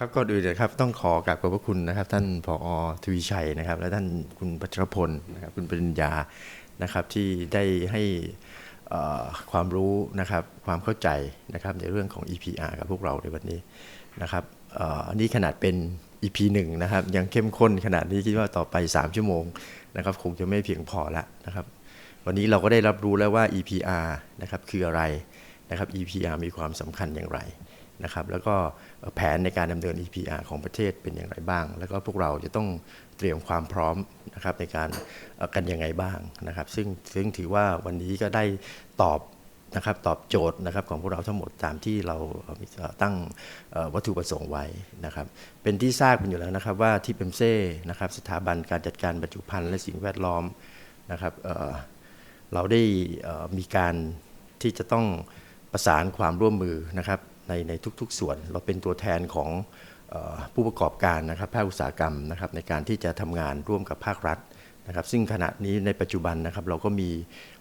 ครับก่อนอื่นนะครับต้องขอกราบขอบพระคุณนะครับ ท่านผอทวีชัยนะครับ และท่านคุณพัชรพลนะครับคุณปริญญานะครับที่ได้ให้ความรู้นะครับความเข้าใจนะครับในเรื่องของ EPR กับพวกเราในวันนี้นะครับอ่อนี่ขนาดเป็น EP หนึ่งนะครับยังเข้มข้นขนาดนี้คิดว่าต่อไป 3 ชั่วโมงนะครับคงจะไม่เพียงพอละนะครับวันนี้เราก็ได้รับรู้แล้วว่า EPR นะครับคืออะไรนะครับ EPR มีความสำคัญอย่างไร นะครับแล้วก็แผนในการดำเนิน EPR ของประเทศเป็นอย่างไรบ้าง แล้วก็พวกเราจะต้องเตรียมความพร้อมนะครับในการกันยังไงบ้างนะครับ ซึ่งซึ่งถือว่าวันนี้ก็ได้ตอบนะครับตอบโจทย์นะครับของพวกเราทั้งหมดตามที่เราตั้งวัตถุประสงค์ไว้นะครับ เป็นที่ทราบกันอยู่แล้วนะครับว่าที่เปมเซ่นะครับสถาบันการจัดการบรรจุภัณฑ์และสิ่งแวดล้อมนะครับเเราได้มีการที่จะต้องประสานความร่วมมือนะครับ ในในทุกๆ ส่วน เราเป็นตัวแทนของออผู้ประกอบการนะครับภาคอุตสาหกรรมนะครับในการที่จะทำงานร่วมกับภาครัฐนะครับซึ่งขณะนี้ในปัจจุบันนะครับเราก็มี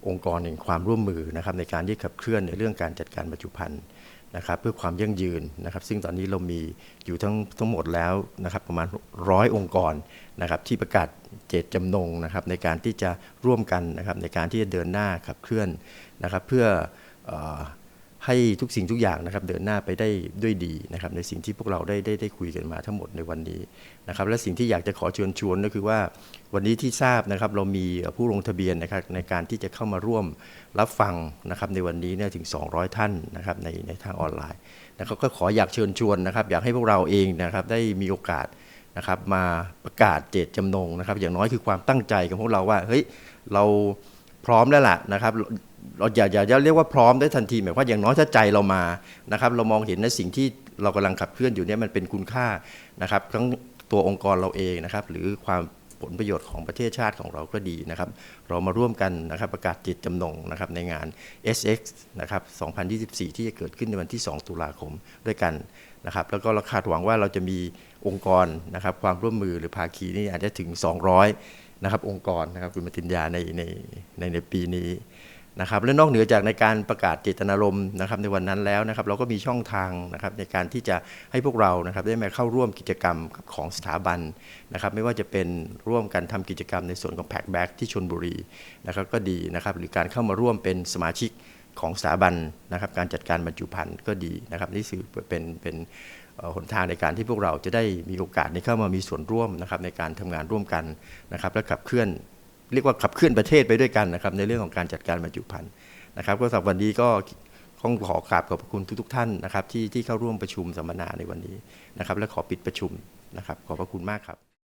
องค์กรแห่งความร่วมมือนะครับในการที่ขับเคลื่อนในเรื่องการจัดการบรรจุภัณฑ์นะครับเพื่อความยั่งยืนนะครับ ซึ่งตอนนี้เรามีอยู่ทั้งทั้งหมดแล้วนะครับประมาณร้อยองค์กรนะครับที่ประกาศเจตจำนงนะครับในการที่จะร่วมกันนะครับในการที่จะเดินหน้าขับเคลื่อนนะครับเพื่ออ ให้ทุกสิ่งทุกอย่างนะครับเดินหน้าไปได้ด้วยดีนะครับในสิ่งที่พวกเราได้ได้ได้คุยกันมาทั้งหมดในวันนี้นะครับและสิ่งที่อยากจะขอเชิญชวนก็คือว่า วันนี้ที่ทราบนะครับเรามีผู้ลงทะเบียนนะครับในการที่จะเข้ามาร่วมรับฟังนะครับในวันนี้เนี่ยถึง 200 ท่านนะครับในในทางออนไลน์นะครับก็ขออยากเชิญชวนนะครับอยากให้พวกเราเองนะครับได้มีโอกาสนะครับมาประกาศเจตจำนงนะครับอย่างน้อยคือความตั้งใจของพวกเราว่าเฮ้ยเราพร้อมแล้วล่ะนะครับ เราอย่าอย่าเรียกว่าพร้อมได้ทันทีหมายความว่าอย่างน้อยถ้าใจเรามานะครับ เรามองเห็นในสิ่งที่เรากำลังขับเคลื่อนอยู่เนี่ยมันเป็นคุณค่านะครับ ทั้งตัวองค์กรเราเองนะครับ หรือความผลประโยชน์ของประเทศชาติของเราก็ดีนะครับ เรามาร่วมกันนะครับประกาศจิตจำนงนะครับในงาน SX นะครับ 2024 ที่จะเกิดขึ้นในวันที่ 2 ตุลาคมด้วยกันนะครับ แล้วก็เราคาดหวังว่าเราจะมีองค์กรนะครับ ความร่วมมือหรือภาคีนี่อาจจะถึง 200 นะครับ องค์กรนะครับคุณมติญญาในในในในปีนี้ นะครับและนอกเหนือจากในการประกาศเจตนารมณ์นะครับในวันนั้นแล้วนะครับเราก็มีช่องทางนะครับในการที่จะให้พวกเรานะครับได้มาเข้าร่วมกิจกรรมของสถาบันนะครับไม่ว่าจะเป็นร่วมกันทำกิจกรรมในส่วนของแพ็กแบ็กที่ชนบุรีนะครับก็ดีนะครับหรือการเข้ามาร่วมเป็นสมาชิกของสถาบันนะครับการจัดการบรรจุภัณฑ์ก็ดีนะครับนี่คือเป็นเป็นหนทางในการที่พวกเราจะได้มีโอกาสในเข้ามามีส่วนร่วมนะครับในการทำงานร่วมกันนะครับและขับเคลื่อน เรียกว่าขับเคลื่อนประเทศไปด้วยกันนะครับในเรื่องของการจัดการบรรจุภัณฑ์นะครับก็สำหรับวันนี้ก็ต้องขอกราบขอบพระคุณทุกๆท่านนะครับที่ที่เข้าร่วมประชุมสัมมนาในวันนี้นะครับและขอปิดประชุมนะครับขอบพระคุณมากครับ